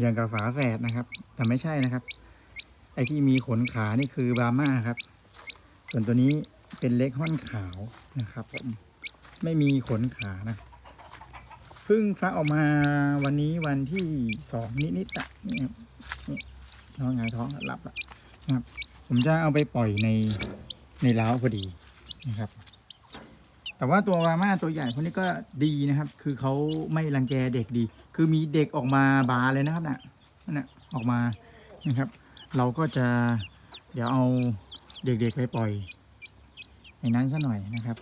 อย่างกับฝาแฝดนะครับ แต่ไม่ใช่นะครับ ไอ้ที่มีขนขานี่คือบาม่าครับ ส่วนตัวนี้เป็นเล็กห้อนขาวนะครับผมไม่มีขนขานะเพิ่งฟักออกมาวันนี้วันที่สองนิดๆอะนี่นี่น้องหงายท้องหลับแล้วนะครับ ผมจะเอาไปปล่อยในในเล้าพอดีนะครับ แต่ว่าตัววาม่าตัวใหญ่พวกนี้ก็ดีนะครับ คือเขาไม่รังแกเด็กดี คือมีเด็กออกมาบาเลยนะครับน่ะนั่นนะออกมานะครับ เราก็จะเดี๋ยวเอาเด็กๆไปปล่อยในนั้นซะหน่อยนะครับ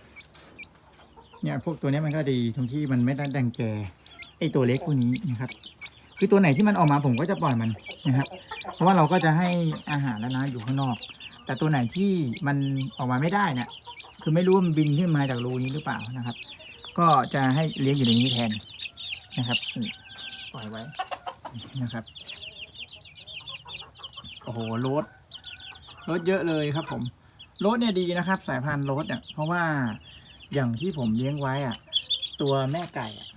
เนี่ยพวกตัวนี้มันก็ดีตรงที่มันไม่ได้ดังแกไอตัวเล็กพวกนี้นะครับ คือตัวไหนที่มันออกมาผมก็จะปล่อยมันนะครับ เพราะว่าเราก็จะให้อาหารแล้วนะอยู่ข้างนอก แต่ตัวไหนที่มันออกมาไม่ได้นี่ย คือไม่รู้ว่ามันบินขึ้นมาจากรูนี้หรือเปล่านะครับ ก็จะให้เลี้ยงอยู่ในนี้แทนนะครับปล่อยไว้นะครับโอ้โหโรสโรสเยอะเลยครับ ผมโรสเนี่ยดีนะครับ สายพันธุ์โรสเนี่ยเพราะว่าอย่างที่ผมเลี้ยงไว้อะตัวแม่ไก่อะ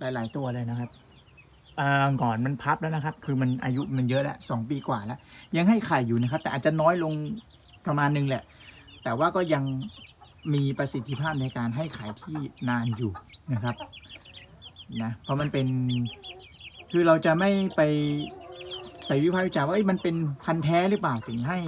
หลาย ๆ ตัวเลยนะครับก่อนมันพับแล้วนะครับ คือมันอายุมันเยอะแล้วสองปีกว่าแล้ว ยังให้ไข่อยู่นะครับ แต่อาจจะน้อยลงประมาณนึงแหละ แต่ว่าก็ยัง มีประสิทธิภาพในการให้ไข่ที่นานอยู่นะครับนะเพราะมันเป็นคือเราจะไม่ไปไปวิพากษ์วิจารณ์ว่าเอ้มันเป็นพันธุ์แท้หรือเปล่าถึงให้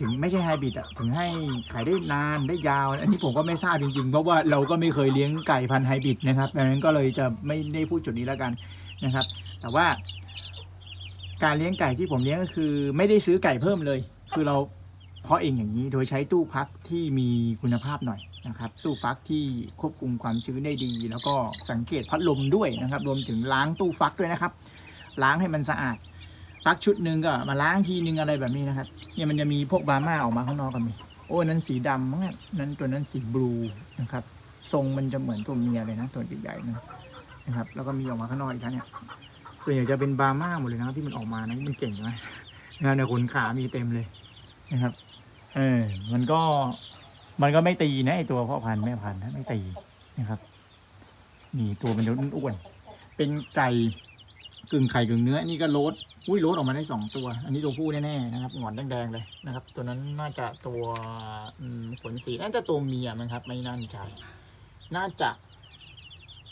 ถึงไม่ใช่ไฮบริดอะถึงให้ขายได้นานได้ยาว อันนี้ผมก็ไม่ทราบจริงๆ เพราะว่าเราก็ไม่เคยเลี้ยงไก่พันธุ์ไฮบริดนะครับดังนั้นก็เลยจะไม่ได้พูดจุดนี้แล้วกันนะครับ แต่ว่า การเลี้ยงไก่ที่ผมเลี้ยงก็คือ ไม่ได้ซื้อไก่เพิ่มเลย คือเรา เพราะเองอย่างนี้โดยใช้ตู้พักที่มีคุณภาพหน่อยนะครับ ตู้ฟักที่ควบคุมความชื้นได้ดี แล้วก็สังเกตพัดลมด้วยนะครับ รวมถึงล้างตู้ฟักด้วยนะครับ ล้างให้มันสะอาดฟักชุดหนึ่งก็มาล้างทีนึงอะไรแบบนี้นะครับเนี่ยมันจะมีพวกบาร์มาออกมาข้างนอกกันมีโอ้นั้นสีดำมั้งนั้นตัวนั้นสีบลูนะครับทรงมันจะเหมือนตัวเมียเลยนะตัวใหญ่ๆนะนะครับ แล้วก็มีออกมาข้างนอกอีกนะเนี่ยส่วนใหญ่จะเป็นบาร์มาหมดเลยนะครับที่มันออกมานะมันเก่งนะนะครับในขนขามีเต็มเลยนะครับ เออ มันก็ มันก็ไม่ตีนะไอตัวพ่อพันธุ์แม่พันธุ์นะไม่ตีนะครับ นี่ตัวมันอ้วนๆเป็นไก่กึ่งไข่กึ่งเนื้อ นี่ก็โลดอุ้ยโลดออกมาได้สองตัว อันนี้ตัวผู้แน่ๆนะครับหงอนแดงๆเลยนะครับ ตัวนั้นน่าจะตัวขนสีน่าจะตัวเมียมั้งครับ ไม่น่าใจน่าจะ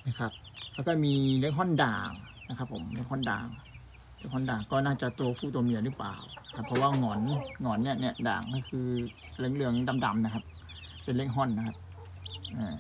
นะครับ แล้วก็มีเล็กฮอนด่างนะครับ ผมเล็กฮอนด่าง ฮอนด่างก็น่าจะตัวผู้ตัวเมียหรือเปล่าครับเพราะว่าหงอนหงอนเนี่ยเนี่ยด่างก็คือเหลืองๆดำๆนะครับ เป็นเล็กฮอนนะครับอ่า